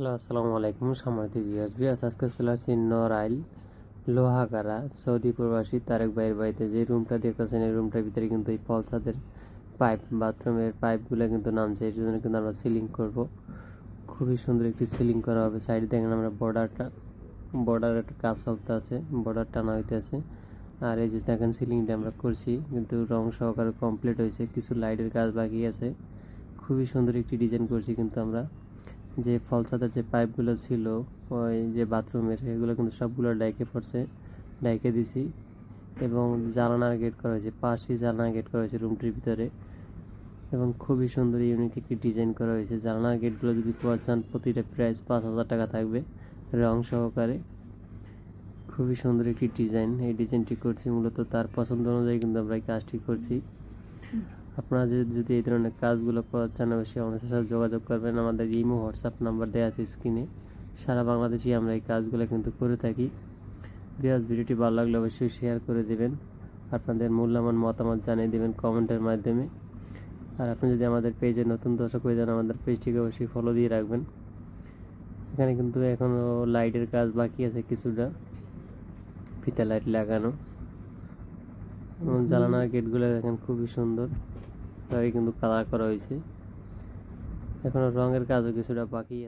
Hello, আসসালামু আলাইকুম সম্মানিত ভিউয়ার্স ভিউয়ার্স আজকে চলে আসছি নরাইল লোহাগাড়া, সৌদি প্রবাসী তারেক ভাইয়ের বাড়িতে। যে রুমটা দেখতেছেন, এই রুমটার ভিতরে কিন্তু এই ফলসাদের পাইপ বাথরুমের পাইপগুলো কিন্তু নামছে। এর জন্য কিন্তু আমরা সিলিং করব। খুবই সুন্দর একটি সিলিং করা হবে। সাইডে দেখেন আমরা বর্ডারটা বর্ডার একটা কাজ চলতে আছে বর্ডার টানা হইতে আছে। আর এই যে দেখেন সিলিংটা আমরা করছি, কিন্তু রং সহকারে কমপ্লিট হয়েছে। কিছু লাইটের কাজ বাকি আছে। খুবই সুন্দর একটি ডিজাইন করছি কিন্তু আমরা। যে ফলসাদের যে পাইপগুলো ছিল, ওই যে বাথরুমের সেগুলো কিন্তু সবগুলো ডাইকে পড়ছে, ডাইকে দিছি এবং জানালার গেট করা হয়েছে, পাঁচটি জানালা গেট করা হয়েছে রুমটির ভিতরে এবং খুবই সুন্দর ইউনিক একটি ডিজাইন করা হয়েছে। জানালার গেটগুলো যদি পাওয়া চান প্রতিটা প্রাইস পাঁচ হাজার টাকা থাকবে রং সহকারে। খুবই সুন্দর একটি ডিজাইন এই ডিজাইনটি করছি মূলত তার পছন্দ অনুযায়ী কিন্তু আমরা এই কাজটি করছি। আপনারা যদি এই ধরনের কাজগুলো করার চান, অবশ্যই আমাদের সাথে যোগাযোগ করবেন। আমাদের ইমো, হোয়াটসঅ্যাপ নাম্বার দেওয়া আছে স্ক্রিনে। সারা বাংলাদেশে আমরা এই কাজগুলো কিন্তু করে থাকি। বিরাজ ভিডিওটি ভালো লাগলে অবশ্যই শেয়ার করে দেবেন। আপনাদের মূল্যবান মতামত জানিয়ে দেবেন কমেন্টের মাধ্যমে। আর আপনি যদি আমাদের পেজে নতুন দর্শক হয়ে যান, আমাদের পেজটিকে অবশ্যই ফলো দিয়ে রাখবেন। এখানে কিন্তু এখনও লাইটের কাজ বাকি আছে কিছুটা। ফিতা লাইট লাগানো। এবং জানালার গেটগুলো দেখেন খুবই সুন্দর। কিন্তু কালার করা হয়েছে। এখনও রঙের কাজও কিছুটা বাকি আছে।